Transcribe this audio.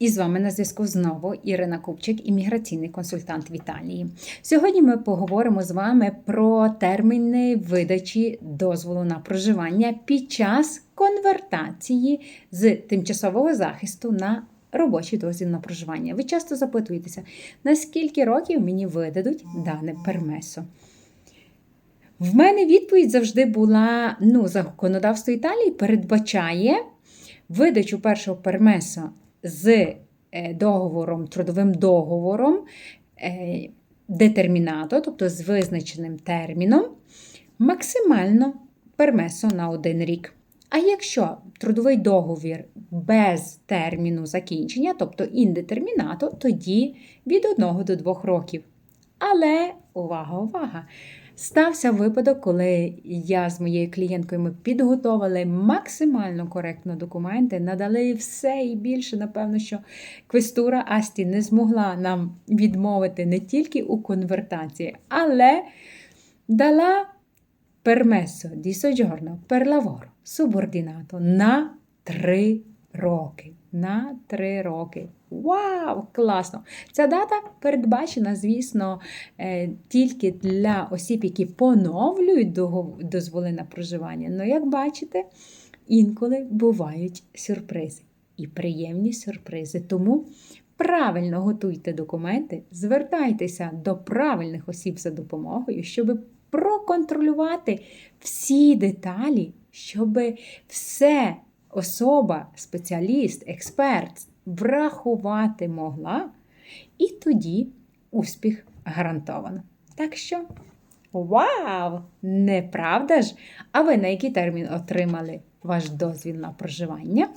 І з вами на зв'язку знову Ірина Купчик, імміграційний консультант в Італії. Сьогодні ми поговоримо з вами про терміни видачі дозволу на проживання під час конвертації з тимчасового захисту на робочий дозвіл на проживання. Ви часто запитуєтеся, на скільки років мені видадуть дане пермесо? В мене відповідь завжди була: ну, законодавство Італії передбачає видачу першого пермесо з е, договором, трудовим договором е, детермінато, тобто з визначеним терміном, максимально пермесо на один рік. А якщо трудовий договір без терміну закінчення, тобто індетермінато, тоді від 1 до 2 років. Але увага, увага! Стався випадок, коли я з моєю клієнткою ми підготовили максимально коректно документи, надали все і більше. Напевно, що квестура Асті не змогла нам відмовити не тільки у конвертації, але дала пермесо soggiorno per lavoro subordinato на три роки. На три роки. Вау! Класно! Ця дата передбачена, звісно, е, тільки для осіб, які поновлюють дозволи на проживання. Ну, як бачите, інколи бувають сюрпризи і приємні сюрпризи. Тому правильно готуйте документи, звертайтеся до правильних осіб за допомогою, щоб проконтролювати всі деталі, щоб все особа, спеціаліст, експерт врахувати могла, і тоді успіх гарантовано. Так що, вау! Не правда ж? А ви на який термін отримали ваш дозвіл на проживання?